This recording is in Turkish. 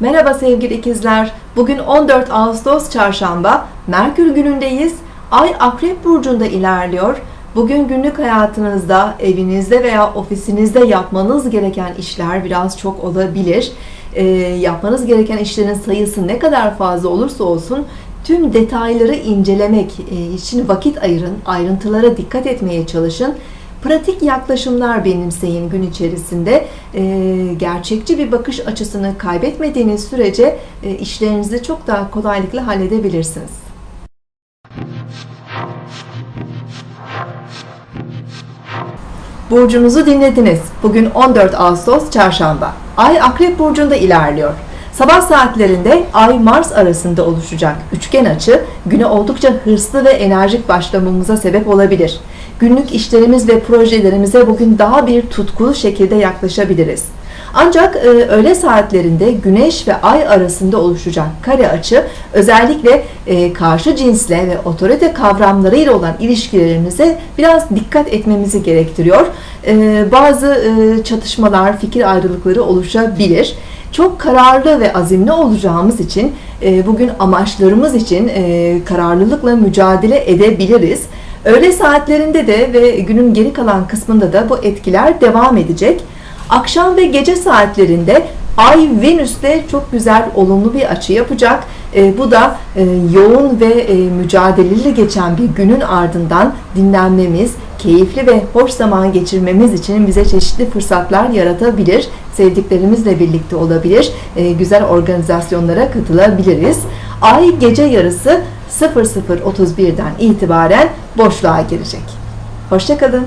Merhaba sevgili ikizler. Bugün 14 Ağustos Çarşamba. Merkür günündeyiz. Ay Akrep burcunda ilerliyor. Bugün günlük hayatınızda, evinizde veya ofisinizde yapmanız gereken işler biraz çok olabilir. Ee, yapmanız gereken işlerin sayısı ne kadar fazla olursa olsun tüm detayları incelemek e, için vakit ayırın, ayrıntılara dikkat etmeye çalışın. Pratik yaklaşımlar benimseyin gün içerisinde. Ee, gerçekçi bir bakış açısını kaybetmediğiniz sürece e, işlerinizi çok daha kolaylıkla halledebilirsiniz. Burcunuzu dinlediniz. Bugün 14 Ağustos Çarşamba. Ay Akrep Burcu'nda ilerliyor. Sabah saatlerinde Ay-Mars arasında oluşacak üçgen açı güne oldukça hırslı ve enerjik başlamamıza sebep olabilir. Günlük işlerimiz ve projelerimize bugün daha bir tutkulu şekilde yaklaşabiliriz. Ancak e, öğle saatlerinde Güneş ve Ay arasında oluşacak kare açı özellikle e, karşı cinsle ve otorite kavramlarıyla olan ilişkilerimize biraz dikkat etmemizi gerektiriyor. E, bazı e, çatışmalar, fikir ayrılıkları oluşabilir. Çok kararlı ve azimli olacağımız için e, bugün amaçlarımız için e, kararlılıkla mücadele edebiliriz. Öğle saatlerinde de ve günün geri kalan kısmında da bu etkiler devam edecek. Akşam ve gece saatlerinde Ay Venüs'te çok güzel olumlu bir açı yapacak. E, bu da e, yoğun ve e, mücadeleli geçen bir günün ardından dinlenmemiz, keyifli ve hoş zaman geçirmemiz için bize çeşitli fırsatlar yaratabilir. Sevdiklerimizle birlikte olabilir. E, güzel organizasyonlara katılabiliriz. Ay gece yarısı 00.31'den itibaren boşluğa girecek. Hoşçakalın.